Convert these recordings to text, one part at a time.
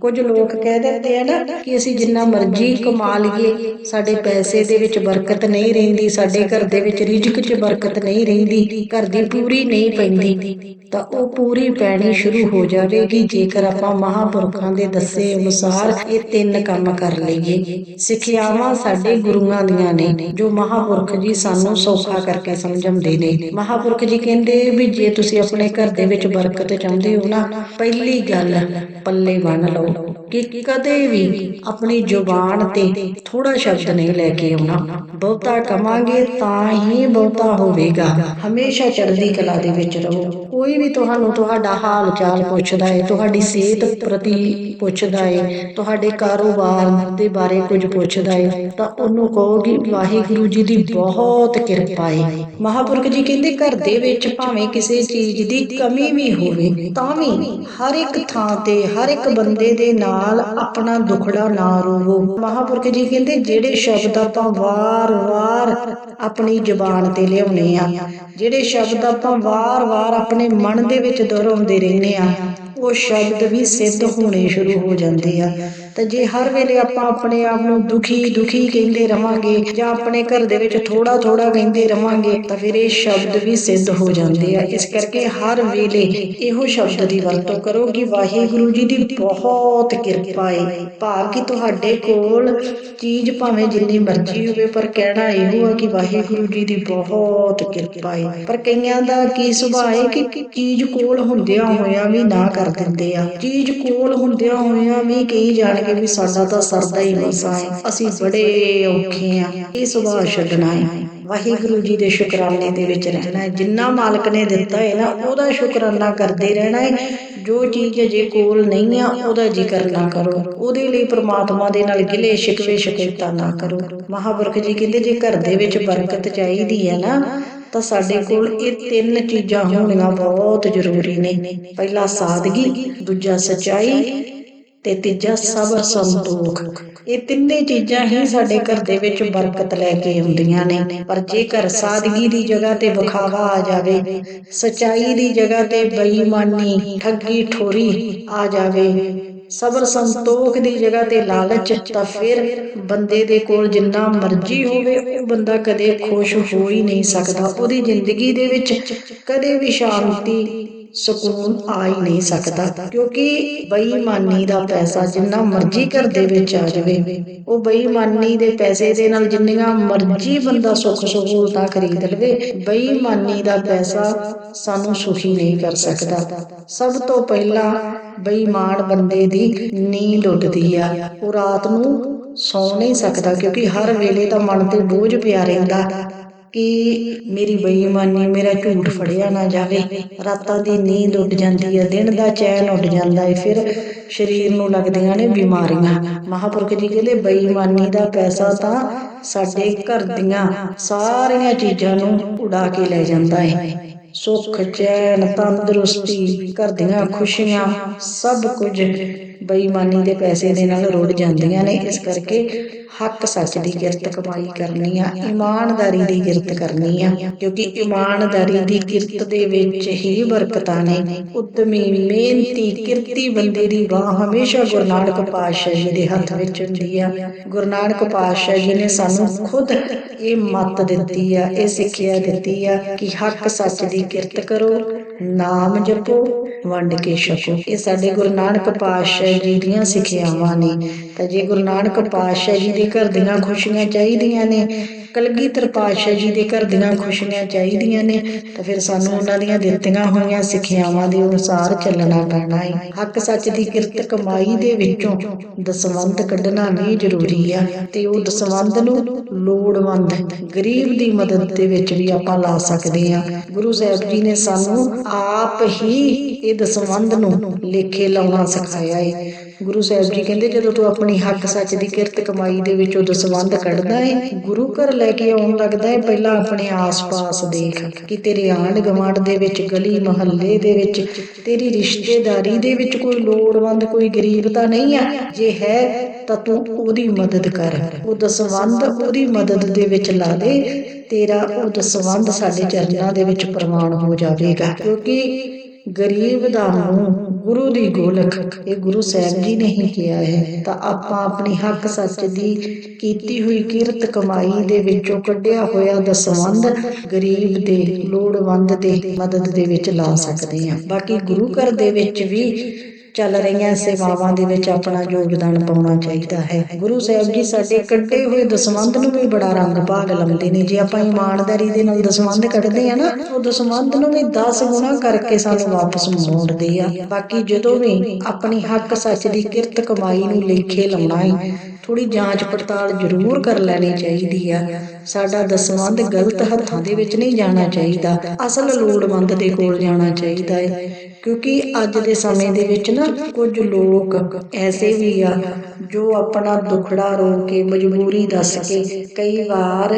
ਕੁਝ ਲੋਕ ਕਹਿ ਦਿੰਦੇ ਆ ਨਾ ਕਿ ਅਸੀਂ ਜਿੰਨਾ ਮਰਜ਼ੀ ਕਮਾ ਲਈਏ, ਸਾਡੇ ਪੈਸੇ ਦੇ ਵਿੱਚ ਬਰਕਤ ਨਹੀਂ ਰਹਿੰਦੀ, ਸਾਡੇ ਘਰ ਦੇ ਵਿੱਚ ਰਿਜ਼ਕ 'ਚ ਬਰਕਤ ਨਹੀਂ ਰਹਿੰਦੀ, ਘਰ ਦੀ ਪੂਰੀ ਨਹੀਂ ਪੈਂਦੀ। ਤਾਂ ਉਹ ਪੂਰੀ ਪੈਣੀ ਸ਼ੁਰੂ ਹੋ ਜਾਵੇਗੀ, ਜੇਕਰ ਆਪਾਂ ਮਹਾਂਪੁਰਖਾਂ ਦੇ ਦੱਸੇ ਅਨੁਸਾਰ ਇਹ ਤਿੰਨ ਕੰਮ ਕਰ ਲਈਏ। ਸਿੱਖਿਆਵਾਂ ਸਾਡੇ ਗੁਰੂਆਂ ਦੀਆਂ ਨੇ, ਜੋ ਮਹਾਂਪੁਰਖ ਜੀ ਸਾਨੂੰ ਸੌਖਾ ਕਰਕੇ ਸਮਝਾਉਂਦੇ ਨੇ। ਮਹਾਂਪੁਰਖ ਜੀ ਕਹਿੰਦੇ ਵੀ ਜੇ ਤੁਸੀਂ ਆਪਣੇ ਘਰ ਦੇ ਵਿੱਚ ਬਰਕਤ ਚਾਹੁੰਦੇ ਹੋ ਨਾ, ਪਹਿਲੀ ਗੱਲ ਪੱਲੇ ਬੰਨ ਲਓ। ਕਿ ਕਦੇ ਵੀ ਆਪਣੀ ਜ਼ੁਬਾਨ ਤੇ ਥੋੜਾ ਸ਼ਬਦ ਨਹੀਂ ਲੈ ਕੇ ਆਉਣਾ। ਬਹੁਤਾ ਕਮਾਂਗੇ ਤਾਂ ਹੀ ਬਹੁਤਾ ਹੋਵੇਗਾ। ਹਮੇਸ਼ਾ ਚੜ੍ਹਦੀ ਕਲਾ ਦੇ ਵਿੱਚ ਰਹੋ। ਕੋਈ ਵੀ ਤੁਹਾਨੂੰ ਤੁਹਾਡਾ ਹਾਲ ਚਾਲ ਪੁੱਛਦਾ ਹੈ ਤੁਹਾਡੀ ਸਿਹਤ ਪ੍ਰਤੀ ਪੁੱਛਦਾ ਹੈ ਤੁਹਾਡੇ ਕਾਰੋਬਾਰ ਦੇ ਬਾਰੇ ਕੁਝ ਪੁੱਛਦਾ ਹੈ ਤਾਂ ਉਹਨੂੰ ਕਹੋ ਕਿ ਵਾਹਿਗੁਰੂ ਜੀ ਦੀ ਬਹੁਤ ਕਿਰਪਾ ਹੈ ਮਹਾਪੁਰਖ ਜੀ ਕਹਿੰਦੇ ਘਰ ਦੇ ਵਿੱਚ ਭਾਵੇਂ ਕਿਸੇ ਚੀਜ਼ ਦੀ ਕਮੀ ਵੀ ਹੋਵੇ, ਤਾਂ ਵੀ ਹਰ ਇੱਕ ਥਾਂ ਤੇ ਹਰ ਇੱਕ ਬੰਦੇ ਦੇ ਨਾਲ ਆਪਣਾ ਦੁਖੜਾ ਨਾ ਰੋਵੋ। ਮਹਾਪੁਰਖ ਜੀ ਕਹਿੰਦੇ, ਜਿਹੜੇ ਸ਼ਬਦ ਆਪਾਂ ਵਾਰ-ਵਾਰ ਆਪਣੀ ਜ਼ੁਬਾਨ ਤੇ ਲਿਆਉਨੇ ਆ, ਜਿਹੜੇ ਸ਼ਬਦ ਆਪਾਂ ਵਾਰ-ਵਾਰ ਆਪਣੇ ਮਨ ਦੇ ਵਿੱਚ ਦੁਹਰਾਉਂਦੇ ਰਹਿੰਦੇ ਆ ਉਹ ਸ਼ਬਦ ਵੀ ਸਿੱਧ ਹੋਣੇ ਸ਼ੁਰੂ ਹੋ ਜਾਂਦੇ ਆ। ਤਾਂ ਜੇ ਹਰ ਵੇਲੇ ਆਪਾਂ ਆਪਣੇ ਆਪ ਨੂੰ ਦੁਖੀ ਦੁਖੀ ਕਹਿੰਦੇ ਰਵਾਂਗੇ ਜਾਂ ਆਪਣੇ ਘਰ ਦੇ ਵਿੱਚ ਥੋੜਾ ਥੋੜਾ ਕਹਿੰਦੇ ਰਵਾਂਗੇ, ਤਾਂ ਫਿਰ ਇਹ ਸ਼ਬਦ ਵੀ ਸਿੱਧ ਹੋ ਜਾਂਦੇ ਆ। ਇਸ ਕਰਕੇ ਹਰ ਵੇਲੇ ਇਹੋ ਸ਼ਬਦ ਦੀ ਵਰਤੋਂ ਕਰੋ ਕਿ ਵਾਹਿਗੁਰੂ ਜੀ ਦੀ ਬਹੁਤ ਕਿਰਪਾ ਹੈ ਭਾਵ ਕਿ ਤੁਹਾਡੇ ਕੋਲ ਚੀਜ਼ ਭਾਵੇਂ ਜਿੰਨੀ ਮਰਜ਼ੀ ਹੋਵੇ, ਪਰ ਕਹਿਣਾ ਇਹੋ ਆ ਕਿ ਵਾਹਿਗੁਰੂ ਜੀ ਦੀ ਬਹੁਤ ਕਿਰਪਾ ਹੈ ਪਰ ਕਈਆਂ ਦਾ ਕੀ ਸੁਭਾਅ ਹੈ ਕਿ ਚੀਜ਼ ਕੋਲ ਹੁੰਦਿਆਂ ਹੋਇਆਂ ਵੀ ਨਾ ਕਰ ਦਿੰਦੇ ਆ। ਚੀਜ਼ ਕੋਲ ਹੁੰਦਿਆਂ ਹੋਇਆਂ ਵੀ ਕਈ ਜਾਣਗੇ ਵੀ ਸਾਡਾ ਤਾਂ ਸਰਦਾ ਹੀ ਮਸਾ ਹੈ ਅਸੀਂ ਬੜੇ ਔਖੇ ਆ। ਇਹ ਸੁਭਾਅ ਛੱਡਣਾ ਹੈ। ਵਾਹਿਗੁਰੂ ਜੀ ਦੇ ਸ਼ੁਕਰਾਨੇ ਦੇ ਵਿੱਚ ਰਹਿਣਾ ਹੈ। ਜਿੰਨਾ ਮਾਲਕ ਨੇ ਦਿੱਤਾ ਹੈ ਨਾ, ਉਹਦਾ ਸ਼ੁਕਰਾਨਾ ਕਰਦੇ ਰਹਿਣਾ ਹੈ। ਜੋ ਚੀਜ਼ ਅਜੇ ਕੋਲ ਨਹੀਂ ਆ, ਉਹਦਾ ਜ਼ਿਕਰ ਨਾ ਕਰੋ। ਉਹਦੇ ਲਈ ਪ੍ਰਮਾਤਮਾ ਦੇ ਨਾਲ ਗਿਲੇ ਸ਼ਿਕਵੇ ਸ਼ਿਕਾਇਤਾਂ ਨਾ ਕਰੋ। ਮਹਾਪੁਰਖ ਜੀ ਕਹਿੰਦੇ, ਜੇ ਘਰ ਦੇ ਵਿੱਚ ਬਰਕਤ ਚਾਹੀਦੀ ਹੈ ਨਾ ਤਾਂ ਸਾਡੇ ਕੋਲ ਇਹ ਤਿੰਨ ਚੀਜ਼ਾਂ ਹੋਣੀਆਂ ਬਹੁਤ ਜ਼ਰੂਰੀ ਨੇ। ਪਹਿਲਾ ਸਾਦਗੀ, ਦੂਜਾ ਸਚਾਈ ਤੇ ਤੀਜਾ ਸਬਰ ਸੰਤੋਖ। ਇਹ ਤਿੰਨੇ ਚੀਜ਼ਾਂ ਹੀ ਸਾਡੇ ਘਰ ਦੇ ਵਿੱਚ ਬਰਕਤ ਲੈ ਕੇ ਆਉਂਦੀਆਂ ਨੇ। ਪਰ ਜੇਕਰ ਸਾਦਗੀ ਦੀ ਜਗ੍ਹਾ ਤੇ ਵਿਖਾਵਾ ਆ ਜਾਵੇ, ਸਚਾਈ ਦੀ ਜਗ੍ਹਾ ਤੇ ਬੇਈਮਾਨੀ ਠੱਗੀ ਠੋਰੀ ਆ ਜਾਵੇ ਸਬਰ ਸੰਤੋਖ ਦੀ ਜਗ੍ਹਾ ਤੇ ਲਾਲਚ ਤਾਂ ਫਿਰ ਬੰਦੇ ਦੇ ਕੋਲ ਜਿੰਨਾ ਮਰਜ਼ੀ ਹੋਵੇ, ਉਹ ਬੰਦਾ ਕਦੇ ਖੁਸ਼ ਹੋ ਹੀ ਨਹੀਂ ਸਕਦਾ। ਉਹਦੀ ਜ਼ਿੰਦਗੀ ਦੇ ਵਿੱਚ ਕਦੇ ਵੀ ਸ਼ਾਂਤੀ ਸਕੂਨ ਆ ਹੀ ਨਹੀਂ ਸਕਦਾ, ਕਿਉਂਕਿ ਬੇਈਮਾਨੀ ਦਾ ਪੈਸਾ ਜਿੰਨਾ ਮਰਜ਼ੀ ਘਰ ਦੇ ਵਿੱਚ ਆ ਜਾਵੇ, ਉਹ ਬੇਈਮਾਨੀ ਦੇ ਪੈਸੇ ਦੇ ਨਾਲ ਜਿੰਨੀਆਂ ਮਰਜ਼ੀ ਬੰਦਾ ਸੁੱਖ ਸਹੂਲਤਾਂ ਖਰੀਦ ਲਵੇ, ਬੇਈਮਾਨੀ ਦਾ ਪੈਸਾ ਸਾਨੂੰ ਸੁਖੀ ਨਹੀਂ ਕਰ ਸਕਦਾ। ਸਭ ਤੋਂ ਪਹਿਲਾਂ ਬੇਈਮਾਨ ਬੰਦੇ ਦੀ ਨੀਂਦ ਉੱਡਦੀ ਆ, ਉਹ ਰਾਤ ਨੂੰ ਸੌ ਨਹੀਂ ਸਕਦਾ, ਕਿਉਂਕਿ ਹਰ ਵੇਲੇ ਤਾਂ ਮਨ ਤੇ ਬੋਝ ਪਿਆ ਰਹਿੰਦਾ। ਕਿ ਮੇਰੀ ਬੇਈਮਾਨੀ ਮੇਰਾ ਝੂਠ ਫੜਿਆ ਨਾ ਜਾਵੇ। ਰਾਤਾਂ ਦੀ ਨੀਂਦ ਉੱਡ ਜਾਂਦੀ ਹੈ, ਦਿਨ ਦਾ ਚੈਨ ਉੱਡ ਜਾਂਦਾ ਹੈ। ਫਿਰ ਸਰੀਰ ਨੂੰ ਲੱਗਦੀਆਂ ਨੇ ਬਿਮਾਰੀਆਂ। ਮਹਾਪੁਰਖ ਜੀ ਕਹਿੰਦੇ, ਬੇਈਮਾਨੀ ਦਾ ਪੈਸਾ ਤਾਂ ਸਾਡੇ ਘਰ ਦੀਆਂ ਸਾਰੀਆਂ ਚੀਜ਼ਾਂ ਨੂੰ ਉਡਾ ਕੇ ਲੈ ਜਾਂਦਾ ਹੈ। ਸੁੱਖ, ਚੈਨ, ਤੰਦਰੁਸਤੀ, ਘਰ ਦੀਆਂ ਖੁਸ਼ੀਆਂ, ਸਭ ਕੁਝ। ਬੇਈਮਾਨੀ ਦੇ ਪੈਸੇ ਦੇ ਨਾਲ ਰੁੜ ਜਾਂਦੀਆਂ ਨੇ, ਇਸ ਕਰਕੇ ਹੱਕ ਸੱਚ ਦੀ ਕਿਰਤ ਕਮਾਈ ਕਰਨੀ ਆ, ਇਮਾਨਦਾਰੀ ਦੀ ਕਿਰਤ ਕਰਨੀ ਆ, ਕਿਉਂਕਿ ਇਮਾਨਦਾਰੀ ਦੀ ਕਿਰਤ ਦੇ ਵਿੱਚ ਹੀ ਬਰਕਤਾਂ ਨੇ। ਉਦਮੀ ਮਿਹਨਤੀ, ਕਿਰਤੀ ਬੰਦੇ ਦੀ ਬਾਹ ਹਮੇਸ਼ਾ ਗੁਰੂ ਨਾਨਕ ਪਾਤਸ਼ਾਹ ਜੀ ਦੇ ਹੱਥ ਵਿੱਚ ਹੁੰਦੀ ਆ। ਗੁਰੂ ਨਾਨਕ ਪਾਤਸ਼ਾਹ ਜੀ ਨੇ ਸਾਨੂੰ ਖੁਦ ਇਹ ਮੱਤ ਦਿੱਤੀ ਆ, ਇਹ ਸਿੱਖਿਆ ਦਿੱਤੀ ਆ ਕਿ ਹੱਕ ਸੱਚ ਦੀ ਕਿਰਤ ਕਰੋ, ਨਾਮ ਜਪੋ ਵੰਡ ਕੇ ਛਕੋ। ਇਹ ਸਾਡੇ ਗੁਰੂ ਨਾਨਕ ਪਾਤਸ਼ਾਹ ਜੀ ਦੀਆਂ ਸਿੱਖਿਆਵਾਂ ਨੇ। ਤਾਂ ਜੇ ਗੁਰੂ ਨਾਨਕ ਪਾਤਸ਼ਾਹ ਜੀ ਦੇ ਘਰ ਦੀਆਂ ਖੁਸ਼ੀਆਂ ਚਾਹੀਦੀਆਂ ਨੇ ਕਲਗੀਧਰ ਪਾਤਸ਼ਾਹ ਜੀ ਦੇ ਘਰ ਦੀਆਂ ਖੁਸ਼ੀਆਂ ਚਾਹੀਦੀਆਂ ਨੇ ਤਾਂ ਫਿਰ ਸਾਨੂੰ ਉਹਨਾਂ ਦੀਆਂ ਦਿੱਤੀਆਂ ਹੋਈਆਂ ਸਿੱਖਿਆਵਾਂ ਦੇ ਅਨੁਸਾਰ ਚੱਲਣਾ ਪੈਣਾ ਹੈ ਹੱਕ ਸੱਚ ਦੀ ਕਿਰਤ ਕਮਾਈ ਦੇ ਵਿੱਚੋਂ ਦਸਵੰਧ ਕੱਢਣਾ ਵੀ ਜ਼ਰੂਰੀ ਆ। ਤੇ ਉਹ ਦਸਵੰਧ ਨੂੰ ਲੋੜਵੰਦ ਗਰੀਬ ਦੀ ਮਦਦ ਦੇ ਵਿੱਚ ਵੀ ਆਪਾਂ ਲਾ ਸਕਦੇ ਆ। ਗੁਰੂ ਸਾਹਿਬ ਜੀ ਨੇ ਸਾਨੂੰ ਆਪ ਹੀ ਇਹ ਦਸਵੰਧ ਨੂੰ ਲੇਖੇ ਲਾਉਣਾ ਸਿਖਾਇਆ ਹੈ ਗੁਰੂ ਸਾਹਿਬ ਜੀ ਕਹਿੰਦੇ, ਜਦੋਂ ਤੂੰ ਆਪਣੀ ਹੱਕ ਸੱਚ ਦੀ ਕਿਰਤ ਕਮਾਈ ਦੇ ਵਿੱਚੋਂ ਦਸਵੰਧ ਕੱਢਦਾ ਹੈ ਗੁਰੂ ਘਰ ਲੈ ਕੇ ਆਉਣ ਲੱਗਦਾ ਹੈ ਪਹਿਲਾਂ ਆਪਣੇ ਆਸ-ਪਾਸ ਦੇਖ ਕਿ ਤੇਰੇ ਆਂਢ ਗਵਾਂਢ ਦੇ ਵਿੱਚ, ਗਲੀ ਮੁਹੱਲੇ ਦੇ ਵਿੱਚ, ਤੇਰੀ ਰਿਸ਼ਤੇਦਾਰੀ ਦੇ ਵਿੱਚ ਕੋਈ ਲੋੜਵੰਦ, ਕੋਈ ਗਰੀਬ ਤਾਂ ਨਹੀਂ ਆ। ਜੇ ਹੈ, ਤਾਂ ਤੂੰ ਉਹਦੀ ਮਦਦ ਕਰ। ਉਹ ਦਸਵੰਧ ਉਹਦੀ ਮਦਦ ਦੇ ਵਿੱਚ ਲਾ ਦੇ, ਤੇਰਾ ਉਹ ਦਸਵੰਧ ਸਾਡੇ ਚਰਨਾਂ ਦੇ ਵਿੱਚ ਪ੍ਰਮਾਣ ਹੋ ਜਾਵੇਗਾ। ਕਿਉਂਕਿ ਗਰੀਬ ਦਾ ਮੂੰਹ ਗੁਰੂ ਦੀ ਗੋਲਕ, ਇਹ ਗੁਰੂ ਸਾਹਿਬ ਜੀ ਨੇ ਹੀ ਕਿਹਾ ਹੈ। ਤਾਂ ਆਪਾਂ ਆਪਣੀ ਹੱਕ ਸੱਚ ਦੀ ਕੀਤੀ ਹੋਈ ਕਿਰਤ ਕਮਾਈ ਦੇ ਵਿੱਚੋਂ ਕੱਢਿਆ ਹੋਇਆ ਦਸਵੰਧ ਗਰੀਬ ਦੇ ਲੋੜਵੰਦ ਦੇ ਮਦਦ ਦੇ ਵਿੱਚ ਲਾ ਸਕਦੇ ਹਾਂ। ਬਾਕੀ ਗੁਰੂ ਘਰ ਦੇ ਵਿੱਚ ਵੀ ਚੱਲ ਰਹੀਆਂ ਸੇਵਾਵਾਂ ਦੇ ਵਿੱਚ ਆਪਣਾ ਯੋਗਦਾਨ ਪਾਉਣਾ ਚਾਹੀਦਾ ਹੈ। ਗੁਰੂ ਸਾਹਿਬ ਜੀ ਸਾਡੇ ਕੱਢੇ ਹੋਏ ਦਸਵੰਧ ਨੂੰ ਵੀ ਬੜਾ ਰੰਗ ਭਾਗ ਲਾਉਂਦੇ ਨੇ। ਜੇ ਆਪਾਂ ਇਮਾਨਦਾਰੀ ਦੇ ਨਾਲ ਦਸਵੰਧ ਕੱਢਦੇ ਆ ਨਾ ਉਹ ਦਸਵੰਧ ਨੂੰ ਵੀ 10 ਗੁਣਾ ਕਰਕੇ ਸਾਨੂੰ ਵਾਪਸ ਮੋੜਦੇ ਆ। ਬਾਕੀ ਜਦੋਂ ਵੀ ਆਪਣੀ ਹੱਕ ਸੱਚ ਦੀ ਕਿਰਤ ਕਮਾਈ ਨੂੰ ਲੇਖੇ ਲਾਉਣਾ ਹੈ ਥੋੜੀ ਜਾਂਚ ਪੜਤਾਲ ਜ਼ਰੂਰ ਕਰ ਲੈਣੀ ਚਾਹੀਦੀ ਆ। ਸਾਡਾ ਦਸਵੰਧ ਗਲਤ ਹੱਥਾਂ ਦੇ ਵਿੱਚ ਨਹੀਂ ਜਾਣਾ ਚਾਹੀਦਾ। ਅਸਲ ਲੋੜਵੰਦ ਦੇ ਕੋਲ ਜਾਣਾ ਚਾਹੀਦਾ ਹੈ ਕਿਉਂਕਿ ਅੱਜ ਦੇ ਸਮੇਂ ਦੇ ਵਿੱਚ ਨਾ ਕੁਝ ਲੋਕ ਐਸੇ ਵੀ ਆ ਜੋ ਆਪਣਾ ਦੁਖੜਾ ਰੋ ਕੇ ਮਜਬੂਰੀ ਦੱਸ ਕੇ ਕਈ ਵਾਰ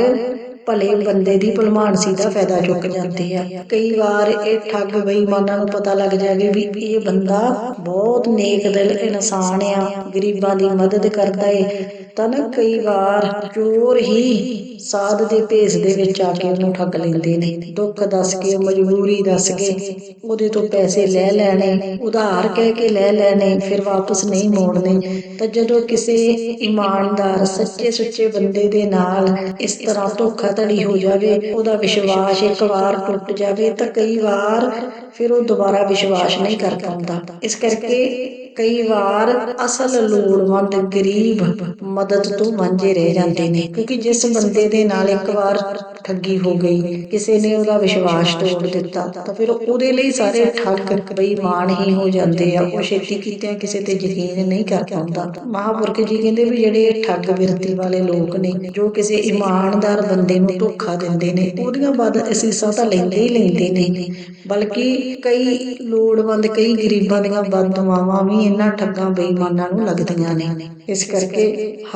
ਭਲੇ ਬੰਦੇ ਦੀ ਭਲਮਾਨਸੀ ਦਾ ਫਾਇਦਾ ਚੁੱਕ ਜਾਂਦੇ ਆ। ਕਈ ਵਾਰ ਇਹ ਠੱਗ ਬੇਈਮਾਨਾਂ ਨੂੰ ਪਤਾ ਲੱਗ ਜਾਵੇ ਵੀ ਇਹ ਬੰਦਾ ਬਹੁਤ ਨੇਕ ਦਿਲ ਇਨਸਾਨ ਆ, ਗਰੀਬਾਂ ਦੀ ਮਦਦ ਕਰਦਾ ਏ। ਤਾਂ ਨਾ ਕਈ ਵਾਰ ਚੋਰ ਹੀ ਸਾਧ ਦੇ ਭੇਸ ਦੇ ਵਿੱਚ ਆ ਕੇ ਉਹਨੂੰ ਠੱਗ ਲੈਂਦੇ ਨੇ। ਦੁੱਖ ਦੱਸ ਕੇ, ਮਜਬੂਰੀ ਦੱਸ ਕੇ, ਉਹਦੇ ਤੋਂ ਪੈਸੇ ਲੈ ਲੈਣੇ, ਉਧਾਰ ਕਹਿ ਕੇ ਲੈ ਲੈਣੇ, ਫਿਰ ਵਾਪਸ ਨਹੀਂ ਮੋੜਨੇ। ਤਾਂ ਜਦੋਂ ਕਿਸੇ ਇਮਾਨਦਾਰ, ਸੱਚੇ, ਸੁੱਚੇ ਬੰਦੇ ਦੇ ਨਾਲ ਇਸ ਤਰ੍ਹਾਂ ਧੋਖਾਧੜੀ ਹੋ ਜਾਵੇ, ਉਹਦਾ ਵਿਸ਼ਵਾਸ ਇੱਕ ਵਾਰ ਟੁੱਟ ਜਾਵੇ, ਤਾਂ ਕਈ ਵਾਰ ਫਿਰ ਉਹ ਦੁਬਾਰਾ ਵਿਸ਼ਵਾਸ ਨਹੀਂ ਕਰ ਪਾਉਂਦਾ। ਇਸ ਕਰਕੇ ਕਈ ਵਾਰ ਅਸਲ ਲੋੜਵੰਦ ਗਰੀਬ ਮਦਦ ਤੋਂ ਵਾਂਝੇ ਰਹਿ ਜਾਂਦੇ ਨੇ, ਕਿਉਂਕਿ ਜਿਸ ਬੰਦੇ ਦੇ ਨਾਲ ਇੱਕ ਵਾਰ ਠੱਗੀ ਹੋ ਗਈ, ਕਿਸੇ ਨੇ ਉਹਦਾ ਵਿਸ਼ਵਾਸ ਤੋੜ ਦਿੱਤਾ, ਤਾਂ ਫਿਰ ਉਹਦੇ ਲਈ ਸਾਰੇ ਠੱਗ ਬੇਈਮਾਨ ਹੀ ਹੋ ਜਾਂਦੇ ਆ, ਉਹ ਛੇਤੀ ਕੀਤਿਆਂ ਕਿਸੇ ਤੇ ਯਕੀਨ ਨਹੀਂ ਕਰ ਪਾਉਂਦਾ। ਮਹਾਪੁਰਖ ਜੀ ਕਹਿੰਦੇ ਵੀ ਜਿਹੜੇ ਠੱਗ ਬਿਰਤੀ ਵਾਲੇ ਲੋਕ ਨੇ, ਜੋ ਕਿਸੇ ਇਮਾਨਦਾਰ ਬੰਦੇ ਨੂੰ ਧੋਖਾ ਦਿੰਦੇ ਨੇ, ਉਹਦੀਆਂ ਬਾਅਦ ਅਸੀਸਾਂ ਤਾਂ ਲੈਂਦੇ ਹੀ ਲੈਂਦੇ ਨੇ। ਬਲਕਿ ਕਈ ਲੋੜਵੰਦ, ਕਈ ਗਰੀਬਾਂ ਦੀਆਂ ਬਦਦੁਆਵਾਂ ਵੀ ਇਹਨਾਂ ਠੱਗਾਂ ਬੇਈਮਾਨਾਂ ਨੂੰ ਲੱਗਦੀਆਂ ਨੇ। ਇਸ ਕਰਕੇ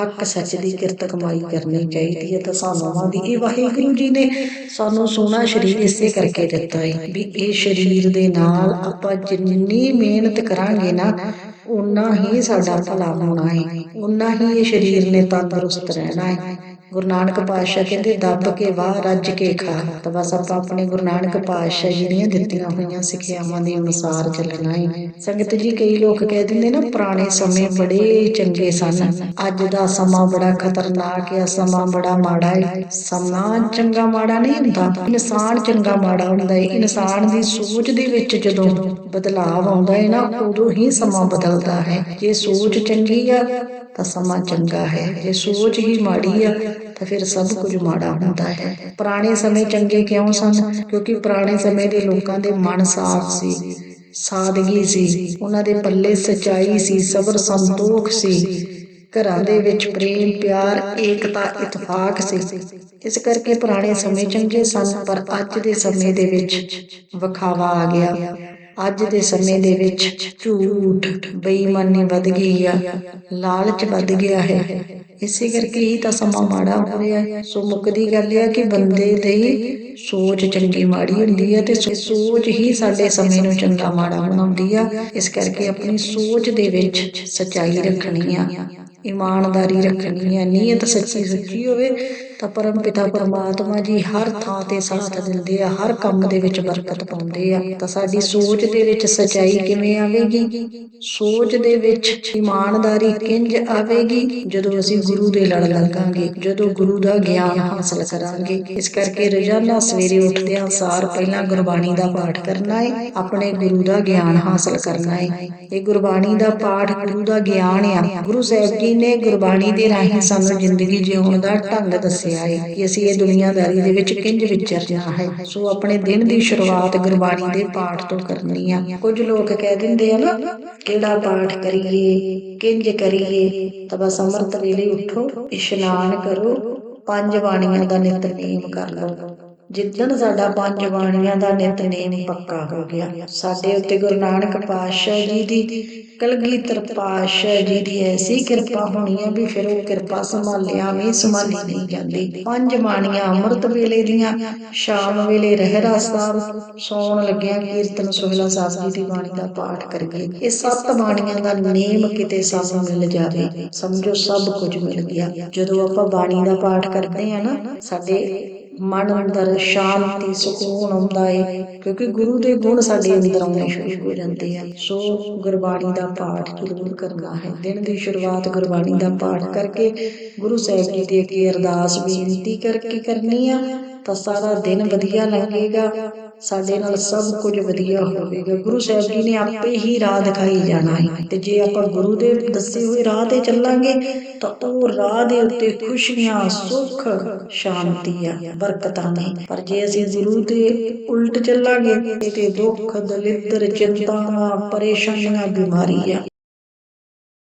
ਹੱਕ ਸੱਚ ਦੀ ਕਿਰਤ ਕਮਾਈ ਕਰਨੀ ਚਾਹੀਦੀ ਹੈ ਤਾਂ ਸਾਨੂੰ ਦੀ। ਇਹ ਵਾਹਿਗੁਰੂ ਜੀ ਨੇ ਸਾਨੂੰ ਸੋਹਣਾ ਸਰੀਰ ਇਸੇ ਕਰਕੇ ਦਿੱਤਾ ਹੈ ਵੀ ਇਹ ਸਰੀਰ ਦੇ ਨਾਲ ਆਪਾਂ ਜਿੰਨੀ ਮਿਹਨਤ ਕਰਾਂਗੇ ਨਾ ਉਨਾ ਹੀ ਸਾਡਾ ਭਲਾ ਹੋਣਾ ਹੈ। ਉਨਾ ਹੀ ਇਹ ਸਰੀਰ ਨੇ ਤੰਦਰੁਸਤ ਰਹਿਣਾ ਹੈ। ਗੁਰੂ ਨਾਨਕ ਪਾਤਸ਼ਾਹ ਕਹਿੰਦੇ, ਦੱਬ ਕੇ ਵਾਹ, ਰੱਜ ਕੇ ਖਾ। ਤਾਂ ਬਸ ਆਪਾਂ ਆਪਣੇ ਗੁਰੂ ਨਾਨਕ ਪਾਤਸ਼ਾਹ ਜੀ ਦੀਆਂ ਦਿੱਤੀਆਂ ਹੋਈਆਂ ਸਿੱਖਿਆਵਾਂ ਦੇ ਅਨੁਸਾਰ ਚੱਲਣਾ ਹੈ ਸੰਗਤ ਜੀ, ਕਈ ਲੋਕ ਕਹਿ ਦਿੰਦੇ ਨਾ, ਪੁਰਾਣੇ ਸਮੇਂ ਬੜੇ ਚੰਗੇ ਸਨ। ਅੱਜ ਦਾ ਸਮਾਂ ਬੜਾ ਖਤਰਨਾਕ ਹੈ ਸਮਾਂ ਬੜਾ ਮਾੜਾ ਹੈ ਸਮਾਂ ਚੰਗਾ ਮਾੜਾ ਨਹੀਂ ਹੁੰਦਾ, ਇਨਸਾਨ ਚੰਗਾ ਮਾੜਾ ਹੁੰਦਾ ਹੈ ਇਨਸਾਨ ਦੀ ਸੋਚ ਦੇ ਵਿੱਚ ਜਦੋਂ ਬਦਲਾਅ ਆਉਂਦਾ ਹੈ ਨਾ, ਉਦੋਂ ਹੀ ਸਮਾਂ ਬਦਲਦਾ ਹੈ। ਜੇ ਸੋਚ ਚੰਗੀ ਆ, ਤਾਂ ਸਮਾਂ ਚੰਗਾ ਹੈ। ਜੇ ਸੋਚ ਹੀ ਮਾੜੀ ਆ ਤਾਂ ਫਿਰ ਸਭ ਕੁਝ ਮਾੜਾ ਹੁੰਦਾ ਹੈ। ਪੁਰਾਣੇ ਸਮੇਂ ਚੰਗੇ ਕਿਉਂ ਸਨ? ਕਿਉਂਕਿ ਪੁਰਾਣੇ ਸਮੇਂ ਦੇ ਲੋਕਾਂ ਦੇ ਮਨ ਸਾਫ਼ ਸੀ। ਸਾਦਗੀ ਸੀ। ਉਹਨਾਂ ਦੇ ਪੱਲੇ ਸਚਾਈ ਸੀ ਸਬਰ ਸੰਤੋਖ ਸੀ। ਘਰਾਂ ਦੇ ਵਿੱਚ ਪ੍ਰੇਮ ਪਿਆਰ ਏਕਤਾ ਇਤਫਾਕ ਸੀ। ਇਸ ਕਰਕੇ ਪੁਰਾਣੇ ਸਮੇਂ ਚੰਗੇ ਸਨ ਪਰ ਅੱਜ ਦੇ ਸਮੇਂ ਦੇ ਵਿੱਚ ਵਿਖਾਵਾ ਆ ਗਿਆ। ਅੱਜ ਦੇ ਸਮੇਂ ਦੇ ਵਿੱਚ ਝੂਠ, ਬੇਈਮਾਨੀ ਵੱਧ ਗਈ ਆ, ਲਾਲਚ ਵੱਧ ਗਿਆ ਹੈ। ਇਸੇ ਕਰਕੇ ਹੀ ਤਾਂ ਸਮਾਂ ਮਾੜਾ ਹੋ ਰਿਹਾ। ਹੈ ਸੋ ਮੁੱਕਦੀ ਗੱਲ ਇਹ ਕਿ ਬੰਦੇ ਦੀ ਸੋਚ ਚੰਗੀ ਮਾੜੀ ਹੁੰਦੀ ਹੈ ਤੇ ਸੋਚ ਹੀ ਸਾਡੇ ਸਮੇਂ ਨੂੰ ਚੰਗਾ ਮਾੜਾ ਬਣਾਉਂਦੀ ਆ। ਇਸ ਕਰਕੇ ਆਪਣੀ ਸੋਚ ਦੇ ਵਿੱਚ ਸਚਾਈ ਰੱਖਣੀ ਆ। ਇਮਾਨਦਾਰੀ ਰੱਖਣੀ ਹੈ ਨੀਅਤ ਸੱਚੀ ਸੱਚੀ ਹੋਵੇ ਤਾਂ ਪਰਮ ਪਿਤਾ ਪਰਮਾਤਮਾ ਜੀ ਹਰ ਥਾਂ ਤੇ ਸਾਥ ਦਿੰਦੇ ਆ, ਹਰ ਕੰਮ ਦੇ ਵਿੱਚ ਬਰਕਤ ਪਾਉਂਦੇ ਆ। ਤਾਂ ਸਾਡੀ ਸੋਚ ਦੇ ਵਿੱਚ ਸਚਾਈ ਕਿਵੇਂ ਆਵੇਗੀ? ਸੋਚ ਦੇ ਵਿੱਚ ਇਮਾਨਦਾਰੀ ਕਿੰਜ ਆਵੇਗੀ? ਜਦੋਂ ਅਸੀਂ ਗੁਰੂ ਦੇ ਲੜ ਲੱਗਾਂਗੇ, ਜਦੋਂ ਗੁਰੂ ਦਾ ਗਿਆਨ ਹਾਸਲ ਕਰਾਂਗੇ, ਇਸ ਕਰਕੇ ਰੋਜ਼ਾਨਾ ਸਵੇਰੇ ਉੱਠਦਿਆਂ ਸਾਰ ਪਹਿਲਾਂ ਗੁਰਬਾਣੀ ਦਾ ਪਾਠ ਕਰਨਾ ਹੈ ਆਪਣੇ ਗੁਰੂ ਦਾ ਗਿਆਨ ਹਾਸਲ ਕਰਨਾ ਹੈ ਇਹ ਗੁਰਬਾਣੀ ਦਾ ਪਾਠ ਗੁਰੂ ਦਾ ਗਿਆਨ ਆ। ਗੁਰੂ ਸਾਹਿਬ ਜੀ ਨੇ ਗੁਰਬਾਣੀ ਦੇ ਰਾਹੀਂ ਸਾਨੂੰ ਜ਼ਿੰਦਗੀ ਜਿਉਣ ਦਾ ਢੰਗ ਦੱਸਿਆ। ਹੈ ਕਿ ਅਸੀਂ ਇਹ ਦੁਨੀਆਦਾਰੀ ਦੇ ਵਿੱਚ ਕਿੰਜ ਵਿਚਰਨਾ ਹੈ। ਸੋ ਆਪਣੇ ਦਿਨ ਦੀ ਸ਼ੁਰੂਆਤ ਗੁਰਬਾਣੀ ਦੇ ਪਾਠ ਤੋਂ ਕਰਨੀ ਆ। ਕੁਝ ਲੋਕ ਕਹਿ ਦਿੰਦੇ ਆ ਨਾ, ਕਿਹੜਾ ਪਾਠ ਕਰੀਏ, ਕਿੰਜ ਕਰੀਏ? ਤਾਂ ਬਸ ਅੰਮ੍ਰਿਤ ਵੇਲੇ ਉੱਠੋ, ਇਸ਼ਨਾਨ ਕਰੋ, ਪੰਜ ਬਾਣੀਆਂ ਦਾ ਨਿਤਨੇਮ ਕਰ ਲਓ। ਜਿੱਦਣ ਸਾਡਾ ਪੰਜ ਬਾਣੀਆਂ ਦਾ ਨਿਤਨੇਮ ਪੱਕਾ ਹੋ ਗਿਆ। ਸਾਡੇ ਉੱਤੇ ਗੁਰੂ ਨਾਨਕ ਪਾਤਸ਼ਾਹ ਜੀ ਦੀ ਕਲਗੀਧਰ ਪਾਤਸ਼ਾਹ ਜੀ ਦੀ ਐਸੀ ਕਿਰਪਾ ਹੋਣੀ ਹੈ ਵੀ ਫਿਰ ਉਹ ਕਿਰਪਾ ਸੰਭਾਲਿਆ ਵੀ ਸੰਭਾਲੀ ਨਹੀਂ ਜਾਂਦੀ। ਪੰਜ ਬਾਣੀਆਂ ਅੰਮ੍ਰਿਤ ਵੇਲੇ ਦੀਆਂ, ਸ਼ਾਮ ਵੇਲੇ ਰਹਿਰਾ ਸਾਹਿਬ ਸੌਣ ਲੱਗਿਆ ਕੀਰਤਨ ਸੋਹਿਲਾ ਸਾਹਿਬ ਜੀ ਦੀ ਬਾਣੀ ਦਾ ਪਾਠ ਕਰੀਏ। ਇਹ ਸੱਤ ਬਾਣੀਆਂ ਦਾ ਨੇਮ ਕਿਤੇ ਸਾਨੂੰ ਮਿਲ ਜਾਵੇ। ਸਮਝੋ ਸਭ ਕੁਝ ਮਿਲ ਗਿਆ। ਜਦੋਂ ਆਪਾਂ ਬਾਣੀ ਦਾ ਪਾਠ ਕਰਦੇ ਆ ਨਾ, ਸਾਡੇ ਮਨ ਅੰਦਰ ਸ਼ਾਂਤੀ, ਸਕੂਨ ਆਉਂਦਾ ਏ, ਕਿਉਂਕਿ ਗੁਰੂ ਦੇ ਗੁਣ ਸਾਡੇ ਅੰਦਰ ਆਉਣੇ ਸ਼ੁਰੂ ਹੋ ਜਾਂਦੇ ਆ। ਸੋ ਗੁਰਬਾਣੀ ਦਾ ਪਾਠ ਜ਼ਰੂਰ ਕਰਨਾ ਹੈ। ਦਿਨ ਦੀ ਸ਼ੁਰੂਆਤ ਗੁਰਬਾਣੀ ਦਾ ਪਾਠ ਕਰਕੇ ਗੁਰੂ ਸਾਹਿਬ ਜੀ ਦੇ ਅੱਗੇ ਅਰਦਾਸ ਬੇਨਤੀ ਕਰਕੇ ਕਰਨੀ ਆ। ਤਾਂ ਸਾਰਾ ਦਿਨ ਵਧੀਆ ਲੰਘੇਗਾ ਸਾਡੇ ਨਾਲ ਸਭ ਕੁਝ ਵਧੀਆ ਹੋਵੇਗਾ। ਗੁਰੂ ਸਾਹਿਬ ਜੀ ਨੇ ਆਪੇ ਹੀ ਰਾਹ ਦਿਖਾਈ ਜਾਣਾ ਹੈ ਤੇ ਜੇ ਆਪਾਂ ਗੁਰੂ ਦੇ ਦੱਸੇ ਹੋਏ ਰਾਹ ਤੇ ਚੱਲਾਂਗੇ, ਤਾਂ ਉਹ ਰਾਹ ਦੇ ਉੱਤੇ ਖੁਸ਼ੀਆਂ, ਸੁੱਖ, ਸ਼ਾਂਤੀ ਆ, ਬਰਕਤਾਂ ਨੇ। ਪਰ ਜੇ ਅਸੀਂ ਗੁਰੂ ਦੇ ਉਲਟ ਚੱਲਾਂਗੇ, ਤੇ ਦੁੱਖ, ਦਲਿੱਦਰ, ਚਿੰਤਾਵਾਂ, ਪਰੇਸ਼ਾਨੀਆਂ ਬਿਮਾਰੀਆਂ